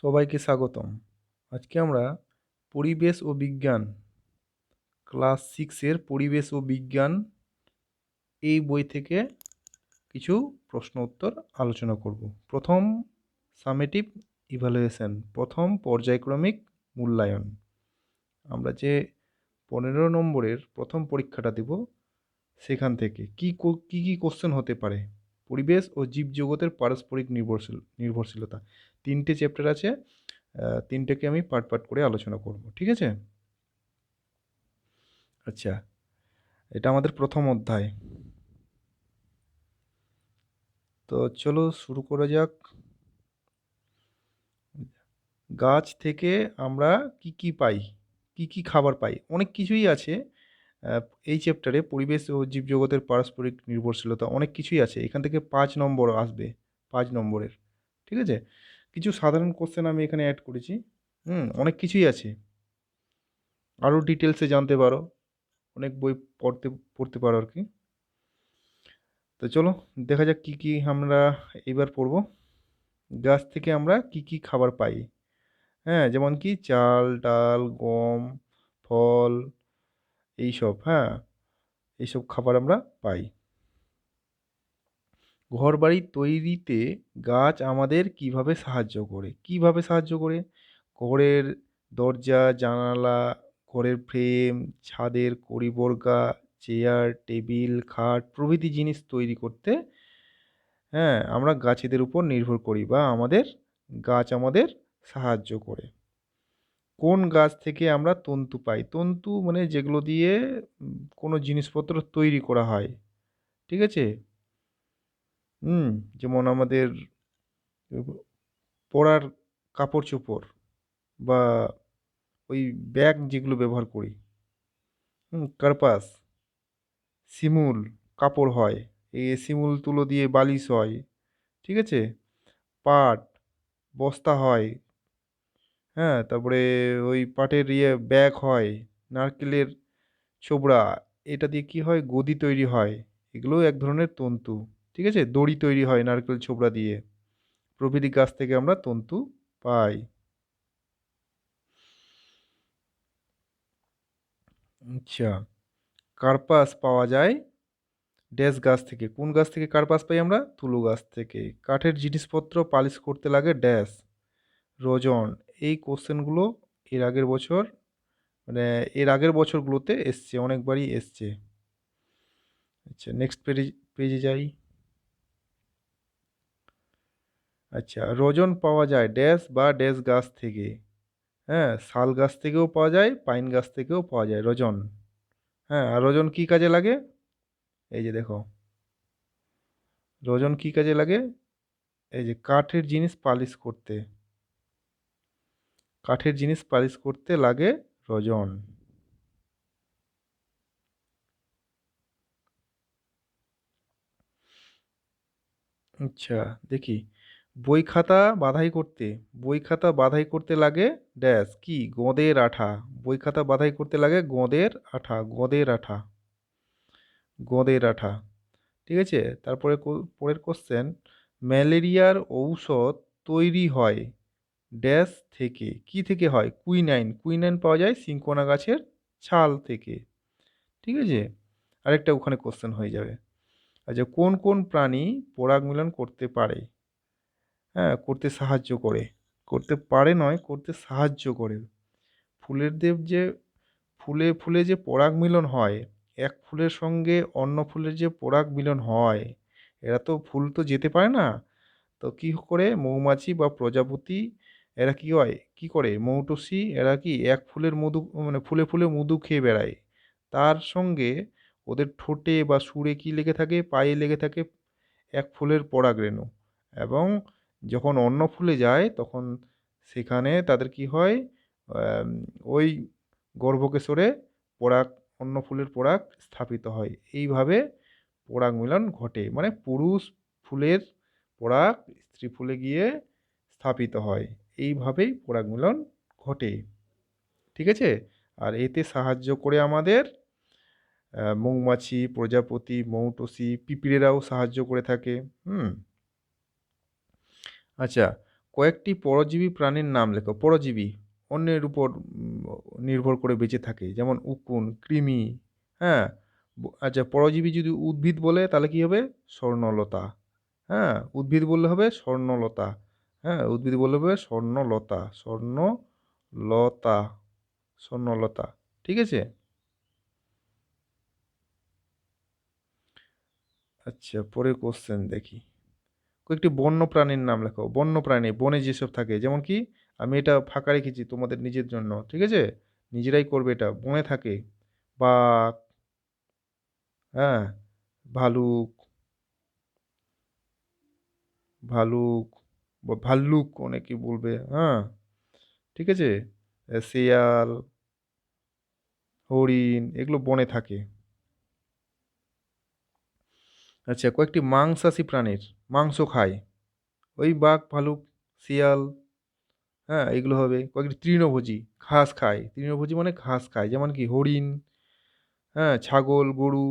সবাইকে স্বাগতম। আজকে আমরা পরিবেশ ও বিজ্ঞান ক্লাস সিক্সের পরিবেশ ও বিজ্ঞান এই বই থেকে কিছু প্রশ্ন উত্তর আলোচনা করব। প্রথম সামেটিভ ইভ্যালুয়েশন প্রথম পর্যায়ক্রমিক মূল্যায়ন। আমরা যে পনেরো নম্বরের প্রথম পরীক্ষাটা দেব সেখান থেকে কী কো- কী কোশ্চেন হতে পারে? পরিবেশ ও জীবজগতের পারস্পরিক নির্ভরশীল, নির্ভরশীলতা। তিনটে চ্যাপ্টার আছে তিনটেকে আমি পার্ট পার্ট করে আলোচনা করব, ঠিক আছে? আচ্ছা এটা আমাদের প্রথম অধ্যায়। তো চলো শুরু করা যাক। গাছ থেকে আমরা কি কি পাই, কি কি খাবার পাই, অনেক কিছুই আছে এই চ্যাপ্টারে পরিবেশ ও জীবজগতের পারস্পরিক নির্ভরশীলতা অনেক কিছুই আছে, এখান থেকে পাঁচ নম্বর আসবে, পাঁচ নম্বরের, ঠিক আছে? কিছু সাধারণ কোশ্চেন আমি এখানে অ্যাড করেছি। হুম, অনেক কিছুই আছে। আরও ডিটেলসে জানতে পারো। অনেক বই পড়তে পড়তে পারো আর কি। তো চলো, দেখা যাক কী কী আমরা এবার পড়ব। গাছ থেকে আমরা কি কি খাবার পাই? হ্যাঁ যেমন কি চাল, ডাল, গম, ফল, এইসব হ্যাঁ এইসব খাবার আমরা পাই। ঘরবাড়ি তৈরিতে গাছ আমাদের কীভাবে সাহায্য করে? কীভাবে সাহায্য করে? ঘরের দরজা, জানালা, ঘরের ফ্রেম, ছাদের কড়িবর্গা চেয়ার, টেবিল, খাট প্রভৃতি জিনিস তৈরি করতে হ্যাঁ আমরা গাছেদের উপর নির্ভর করি বা আমাদের গাছ আমাদের সাহায্য করে। কোন গাছ থেকে আমরা তন্তু পাই? তন্তু মানে যেগুলো দিয়ে কোনো জিনিসপত্র তৈরি করা হয়। ঠিক আছে? হুম, যেমন আমাদের পরার কাপড় চোপড় বা ওই ব্যাগ যেগুলো ব্যবহার করি, হুম, কার্পাস, শিমুল, কাপড় হয়, এই শিমুল তুলো দিয়ে বালিশ হয়, ঠিক আছে? পাট, বস্তা হয় হ্যাঁ তারপরে ওই পাটের ইয়ে ব্যাগ হয়, নারকেলের ছোবড়া, এটা দিয়ে কি হয়? গদি তৈরি হয়, এগুলোও এক ধরনের তন্তু। ঠিক আছে? দড়ি তৈরি হয়, নারকেল ছোবড়া দিয়ে। প্রভৃতি গাছ থেকে আমরা তন্তু পাই। আচ্ছা কার্পাস পাওয়া যায় ড্যাশ গাছ থেকে। কোন গাছ থেকে কার্পাস পাই আমরা? তুলো গাছ থেকে। কাঠের জিনিসপত্র পালিশ করতে লাগে ড্যাশ, রজন। এই কোশ্চেনগুলো এর আগের বছর মানে এর আগের বছরগুলোতে এসছে, অনেকবারই এসছে। আচ্ছা নেক্সট পেজে পেজে যাই। আচ্ছা রজন পাওয়া যায় ড্যাশ বা ড্যাশ গাছ থেকে। হ্যাঁ শাল গাছ থেকেও পাওয়া যায়, পাইন গাছ থেকেও পাওয়া যায় রজন। হ্যাঁ আর রজন কী কাজে লাগে? এই যে দেখো। রজন কী কাজে লাগে? এই যে কাঠের জিনিস পালিশ করতে। কাঠের জিনিস পালিশ করতে লাগে রজন। আচ্ছা দেখি। বই খাতা বাঁধাই করতে, বই খাতা বাধাই করতে লাগে ড্যাশ, কি? গোঁদের আঠা। বই খাতা বাধাই করতে লাগে গোঁদের আঠা গোঁদের আঠা। গোঁদের আঠা। ঠিক আছে? তারপরে পরের কোশ্চেন ম্যালেরিয়ার ঔষধ তৈরি হয় ড্যাশ থেকে। কি থেকে হয়? কুইনাইন। কুইনাইন পাওয়া যায় সিনকোনা গাছের ছাল থেকে। ঠিক আছে? আরেকটা ওখানে কোশ্চেন হয়ে যাবে। আচ্ছা কোন কোন প্রাণী পরাগ মিলন করতে পারে? করতে সাহায্য করে। করতে পারে নয়, করতে সাহায্য করে। ফুলের দেব যে, ফুলে ফুলে যে পরাগ মিলন হয়, এক ফুলের সঙ্গে অন্য ফুলের যে পরাগ মিলন হয়, এরা তো ফুল তো যেতে পারে না। তো কী করে? মৌমাছি বা প্রজাপতি, এরা কী হয়? কী করে? মৌটুসি, এরা কি এক ফুলের মধু মানে ফুলে ফুলে মধু খেয়ে বেড়ায়। তার সঙ্গে ওদের ঠোঁটে বা সুরে কী লেগে থাকে? পায়ে লেগে থাকে এক ফুলের পরাগরেণু এবং যখন অন্য ফুলে যায়, তখন সেখানে তাদের কি হয়? ওই গর্ভকেশরে পরাগ, অন্য ফুলের পরাগ স্থাপিত হয়। এইভাবে পরাগ মিলন ঘটে। মানে পুরুষ ফুলের পরাগ স্ত্রী ফুলে গিয়ে স্থাপিত হয়। এইভাবেই পরাগ মিলন ঘটে। ঠিক আছে? আর এতে সাহায্য করে আমাদের মৌমাছি, প্রজাপতি, মৌটুসি, পিঁপড়েরাও সাহায্য করে থাকে। হুম? আচ্ছা কয়েকটি পরজীবী প্রাণীর নাম লেখো। পরজীবী অন্যের উপর নির্ভর করে বেঁচে থাকে, যেমন উকুন, কৃমি হ্যাঁ? আচ্ছা পরজীবী যদি উদ্ভিদ বলে, তাহলে কি হবে? স্বর্ণলতা হ্যাঁ? উদ্ভিদ বললে হবে স্বর্ণলতা হ্যাঁ? উদ্ভিদ বললে হবে স্বর্ণলতা স্বর্ণলতা স্বর্ণলতা, ঠিক আছে? আচ্ছা পরের কোশ্চেন দেখি। কয়েকটি বন্য প্রাণীর নাম লেখো। বন্য প্রাণী বনে যেসব থাকে, যেমন কি, আমি এটা ফাঁকা রেখেছি তোমাদের নিজের জন্য, ঠিক আছে? নিজেরাই করবে এটা, বনে থাকে বাঘ হ্যাঁ ভালুক ভালুক, বা ভাল্লুক অনেকে বলবে হ্যাঁ ঠিক আছে? শিয়াল, হরিণ, এগুলো বনে থাকে। আচ্ছা কয়েকটি মাংসাশী প্রাণীর মাংস খায়। ওই বাঘ, ভালুক, শিয়াল হ্যাঁ এগুলো হবে। কয়েকটি তৃণভোজী, ঘাস খায়। তৃণভোজী মানে ঘাস খায়, যেমন কি হরিণ হ্যাঁ ছাগল, গরু,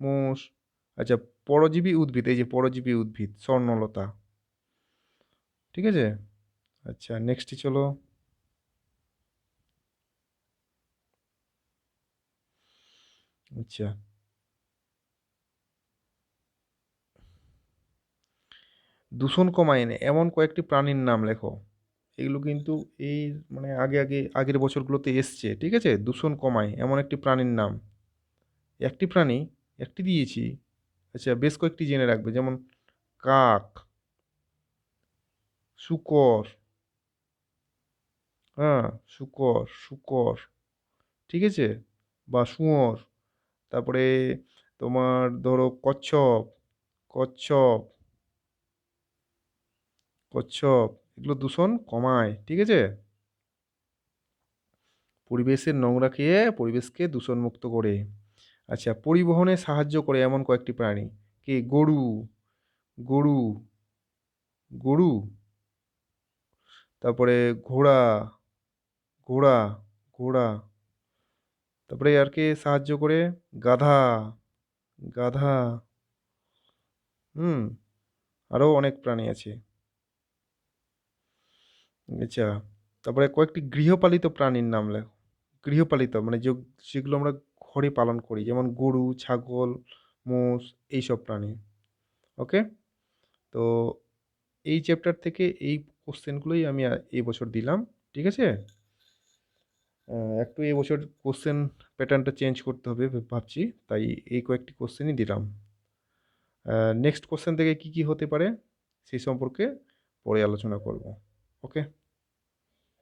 মোষ। আচ্ছা পরজীবী উদ্ভিদ, এই যে পরজীবী উদ্ভিদ, স্বর্ণলতা। ঠিক আছে? আচ্ছা নেক্সটে চলো। আচ্ছা। দূষণ কমায় এনে, এমন কয়েকটি প্রাণীর নাম লেখো। এগুলো কিন্তু এই মানে আগে আগে, আগের বছরগুলোতে এসছে, ঠিক আছে? দূষণ কমায়, এমন একটি প্রাণীর নাম। একটি প্রাণী, একটি দিয়েছি। আচ্ছা বেশ কয়েকটি জেনে রাখবে, যেমন কাক, শুকর হ্যাঁ শুকর শুকর, ঠিক আছে? বা শুয়োর, তারপরে তোমার ধরো কচ্ছপ কচ্ছপ কচ্ছপ, এগুলো দূষণ কমায়, ঠিক আছে? পরিবেশের নোংরা খেয়ে পরিবেশকে দূষণমুক্ত করে। আচ্ছা পরিবহনে সাহায্য করে এমন কয়েকটি প্রাণী। কে? গরু। গরু। গরু। তারপরে ঘোড়া। ঘোড়া। ঘোড়া। তারপরে আর কে সাহায্য করে গাধা। গাধা। হুম, আরও অনেক প্রাণী আছে। আচ্ছা তারপরে কয়েকটি গৃহপালিত প্রাণীর নাম লেখো। গৃহপালিত মানে যে, যেগুলো আমরা ঘরে পালন করি, যেমন গরু, ছাগল, মোষ, এইসব প্রাণী। ওকে? তো এই চ্যাপ্টার থেকে এই কোশ্চেনগুলোই আমি এই বছর দিলাম, ঠিক আছে? একটু এই বছর কোশ্চেন প্যাটার্নটা চেঞ্জ করতে হবে ভাবছি, তাই এই কয়েকটি কোশ্চেনই দিলাম। নেক্সট কোশ্চেন থেকে কি কি হতে পারে, সেই সম্পর্কে পরে আলোচনা করব। ওকে?